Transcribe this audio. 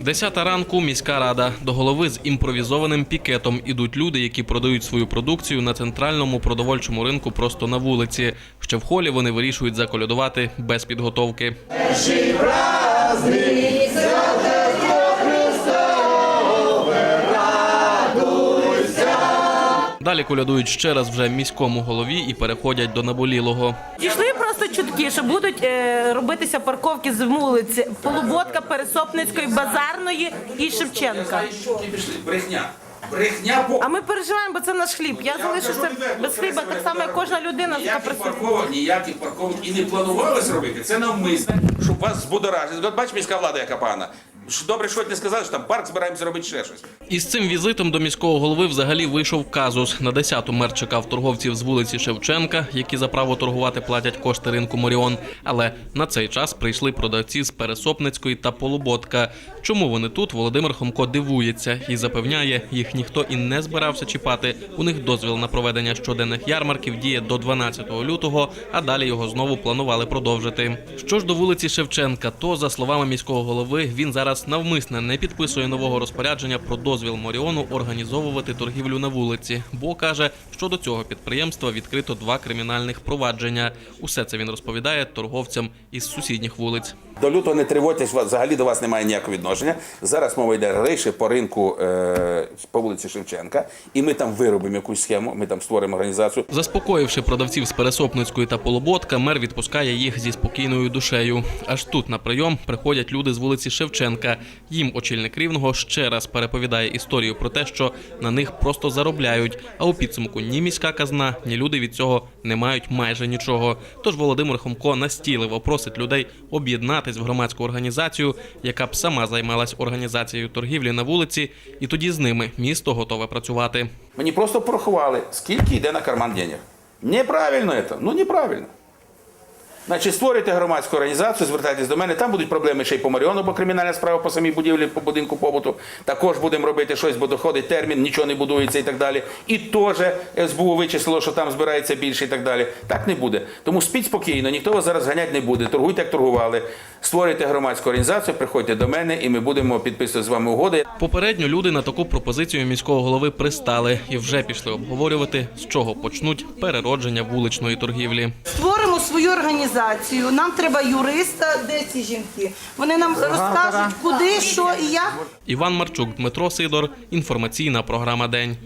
Десята ранку міська рада. До голови з імпровізованим пікетом ідуть люди, які продають свою продукцію на центральному продовольчому ринку просто на вулиці. Ще в холі вони вирішують заколядувати без підготовки. Далі колядують ще раз вже міському голові і переходять до наболілого. Дійшли просто чутки, що будуть е, робитися парковки з вулиці Полуботка, Пересопницької, Базарної і Шевченка. пішли. Брехня. Брехня по А ми переживаємо, бо це наш хліб. Я залишуся без хліба, так само як кожна людина, яка ніяких працює. парковок, ніяких парковок і не планувалось робити. Це навмисне, щоб вас збудоражити. От бач, міська влада яка погана. Добре, що не сказали, що там парк збираємося робити ще щось. Із цим візитом до міського голови взагалі вийшов казус. На 10-ту мер чекав торговців з вулиці Шевченка, які за право торгувати платять кошти ринку Моріон. Але на цей час прийшли продавці з Пересопницької та Полуботка. Чому вони тут? Володимир Хомко дивується і запевняє, їх ніхто і не збирався чіпати. У них дозвіл на проведення щоденних ярмарків діє до 12 лютого, а далі його знову планували продовжити. Що ж до вулиці Шевченка, то за словами міського голови, він зараз навмисне не підписує нового розпорядження про дозвіл Моріону організовувати торгівлю на вулиці, бо каже, що до цього підприємства відкрито два кримінальних провадження. Усе це він розповідає торговцям із сусідніх вулиць. До лютого не тривойтесь, взагалі до вас немає ніякого відношення. Зараз мова йде рейші по ринку е, по вулиці Шевченка, і ми там виробимо якусь схему, ми там створимо організацію. Заспокоївши продавців з Пересопницької та Полуботка, мер відпускає їх зі спокійною душею. Аж тут на прийом приходять люди з вулиці Шевченка. Їм очільник рівного ще раз переповідає історію про те, що на них просто заробляють. А у підсумку ні міська казна, ні люди від цього не мають майже нічого. Тож Володимир Хомко настійливо просить людей об'єднатись в громадську організацію, яка б сама займалась організацією торгівлі на вулиці, і тоді з ними місто готове працювати. Мені просто порахували, скільки йде на карман денег. Неправильно це. Ну неправильно. Значить, створюйте громадську організацію, звертайтесь до мене. Там будуть проблеми ще й по Маріону, бо кримінальна справа по самій будівлі, по будинку побуту. Також будемо робити щось, бо доходить термін, нічого не будується і так далі. І теж СБУ вичислило, що там збирається більше і так далі. Так не буде. Тому спіть спокійно, ніхто вас зараз ганяти не буде. Торгуйте, як торгували. Створюйте громадську організацію, приходьте до мене, і ми будемо підписувати з вами угоди. Попередньо люди на таку пропозицію міського голови пристали і вже пішли обговорювати, з чого почнуть переродження вуличної торгівлі. Створимо свою організацію. Нам треба юриста. Де ці жінки? Вони нам розкажуть, куди, що і як. Іван Марчук, Дмитро Сидор. Інформаційна програма День.